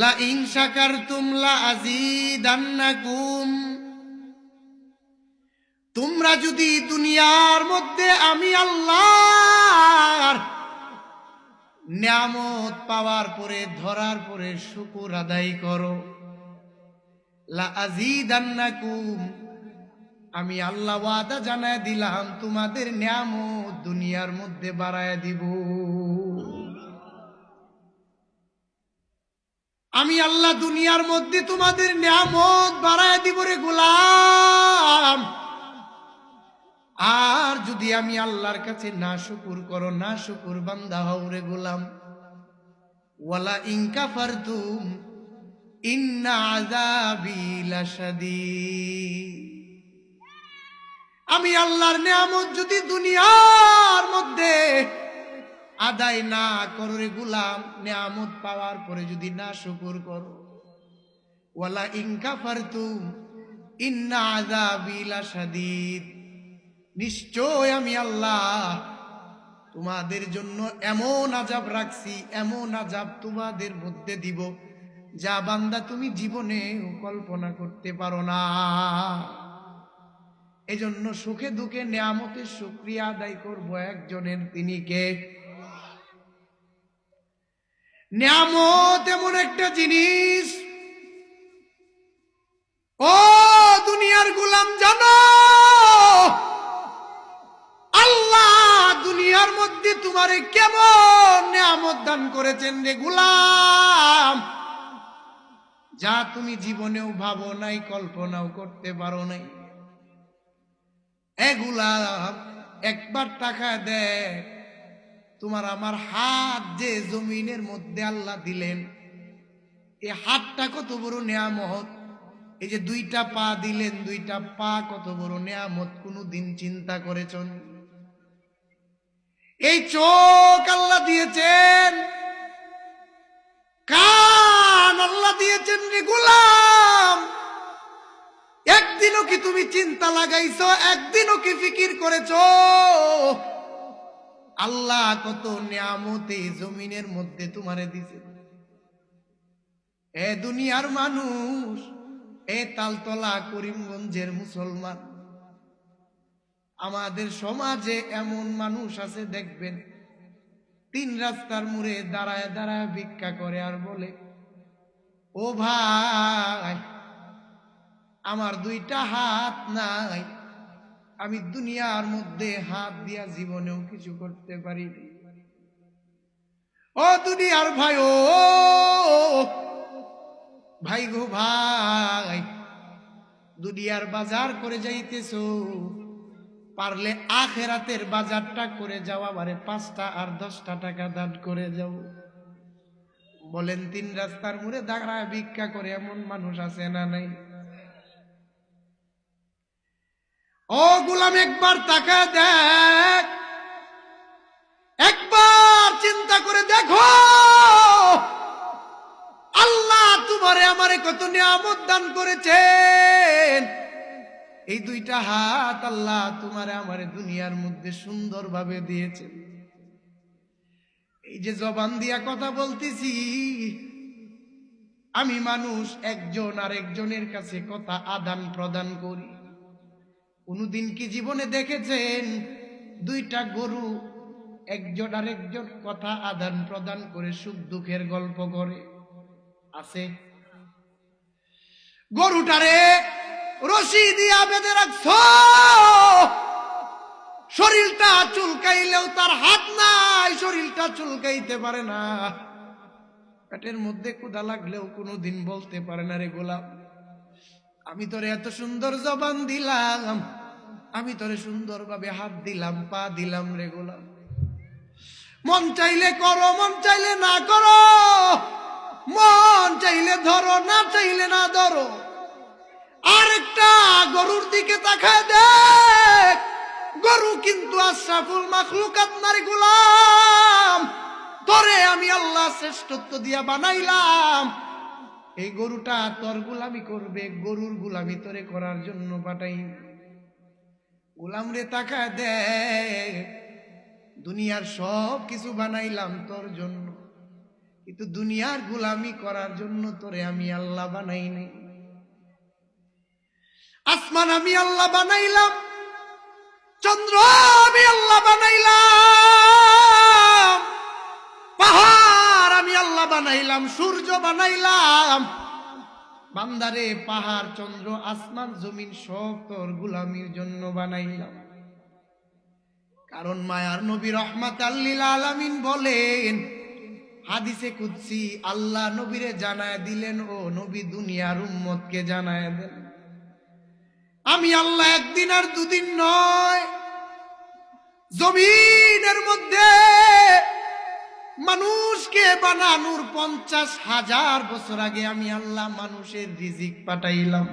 লা আজিদান্নাকুম তোমরা যদি দুনিয়ার মধ্যে আমি আল্লাহর নিয়ামত পাওয়ার পরে, ধরার পরে শুকুর আদায় করো। লা আমি আল্লাহ ওয়াদা জানায় দিলাম, তোমাদের নিয়ামত দুনিয়ার মধ্যে বাড়ায় দিব। আমি আল্লাহ দুনিয়ার মধ্যে তোমাদের নিয়ামত বাড়ায় দিব রে গোলাম। আর যদি আমি আল্লাহর কাছে না শুকুর করো, না শুকুর বান্দা হও রে গোলাম। ওয়ালা ইনকা ফারতুম ইন্না আযাবি লাশাদীদ। আমি আল্লাহর নিয়ামত যদি দুনিয়ার আদায় না করো রে গুলাম, নিয়ামত পাওয়ার পরে যদি না শুকুর করো। ওয়ালা ইনকা ফারতুম ইন্না আযাবি লাশাদীদ। নিশ্চয় আমি আল্লাহ তোমাদের জন্য এমন আজাব রাখছি, এমন আজাব তোমাদের মধ্যে দিব, যা বান্দা তুমি জীবনে কল্পনা করতে পারো না। এজন্য সুখে দুঃখে নিয়ামতের শুক্রিয়া আদায় করব একজনের তিনি কে? নিয়ামত এমন একটা জিনিস। ও দুনিয়ার গুলাম জানো, আল্লাহ দুনিয়ার মধ্যে তোমারে কেমন নিয়ামত দান করেছেন রে গুলাম? যা তুমি জীবনেও ভাবো নাই, কল্পনাও করতে পারো নাই। এগুলা একবার টাকা দেয় তোমার আমার হাত যে জমিনের মধ্যে আল্লাহ দিলেন এই হাতটা কত বড় নেয়ামত? এই যে দুইটা পা দিলেন, দুইটা পা কত বড় নেয়ামত? কোনো দিন চিন্তা করেছেন? এই চোখ আল্লাহ দিয়েছেন। কান আল্লাহ দিয়েছেন রে গোলাম। একদিনও কি তুমি চিন্তা লাগাইছো? একদিনও কি ফিকির করেছ? আল্লাহ কত নিয়ামতে জমিনের মধ্যে তোমারে দিছে। এ দুনিয়ার মানুষ, এ তালতলা করিমগঞ্জের মুসলমান। আমাদের সমাজে এমন মানুষ আছে, দেখবেন। তিন রাস্তার মুড়ে দাঁড়ায় দাঁড়ায় ভিক্ষা করে আর বলে, ও ভাই, আমার দুইটা হাত নাই আমি দুনিয়ার মধ্যে হাত দিয়া জীবনেও কিছু করতে পারি ও দুনিয়ার ভাই, ও, ভাই গো ভাই, দুনিয়ার বাজার করে যাইতেছ, পারলে আখেরাতের বাজারটা করে যাও, আমারে পাঁচটা আর দশটা টাকা দান করে যাও। বলেন, তিন রাস্তার মুড়ে দাঁড়ায় ভিক্ষা করে এমন মানুষ আছে না নাই? ও গুলাম, একবার তাকা দেখ। একবার চিন্তা করে দেখো। আল্লাহ তোমারে আমারে কত নিয়ামত দান করেছেন। এই দুইটা হাত আল্লাহ তোমারে আমারে দুনিয়ার মধ্যে সুন্দরভাবে দিয়েছেন। এই যে জবান দিয়া কথা বলতেছি, আমি মানুষ একজন আর একজনের কাছে কথা আদান প্রদান করি। কোনদিন কি জীবনে দেখেছেন? দুইটা গরু, একজন আর একজন কথা আদান প্রদান করে সুখ দুঃখের গল্প করে। আছে? গরুটারে রশি দিয়া বেঁধে রাখছ। শরীরটা চুলকাইলেও তার হাত নাই, শরীরটা চুলকাইতে পারে না। পেটের মধ্যে কুদা লাগলেও কোনোদিন বলতে পারে না রে গোলাপ। আমি তোরে এত সুন্দর জবান দিলাম, আমি তোরে সুন্দরভাবে হাত দিলাম, পা দিলাম রে গোলাম। মন চাইলে করো, মন চাইলে না করো। মন চাইলে ধরো, না চাইলে না ধরো। আরেকটা গরুর দিকে তাকায় দেখ, গরু কিন্তু আশরাফুল মাখলুকাত নারী গোলাম। তোরে আমি আল্লাহ শ্রেষ্ঠত্ব দিয়া বানাইলাম। এই গরুটা তোর গুলামি করবে, গরুর গুলামি তোরে করার জন্য পাঠাই। গোলাম রে তাকা দে দুনিয়ার সব কিছু বানাইলাম তোর জন্য। কিন্তু দুনিয়ার গুলামি করার জন্য তোরে আমি আল্লাহ বানাই নাই। আসমান আমি আল্লাহ বানাইলাম, চন্দ্র আমি আল্লাহ বানাইলাম। বানাইলাম, সূর্য বানাইলাম। বান্দারে, পাহাড়, চন্দ্র, আসমান, জমিন, সব তোর গুলামির জন্য বানাইলাম। কারণ মায়ার নবী রহমাত আল্লিল বলেন, হাদিসে কুদসি, আল্লাহ নবীরে জানায় দিলেন ও নবী দুনিয়ার উম্মতকে জানায় দেন। আমি আল্লাহ একদিন আর দুদিন নয়, জমিনের মধ্যে মানুষকে বানানোর পঞ্চাশ হাজার বছর আগে আমি আল্লাহ মানুষের রিজিক পাঠাইলাম।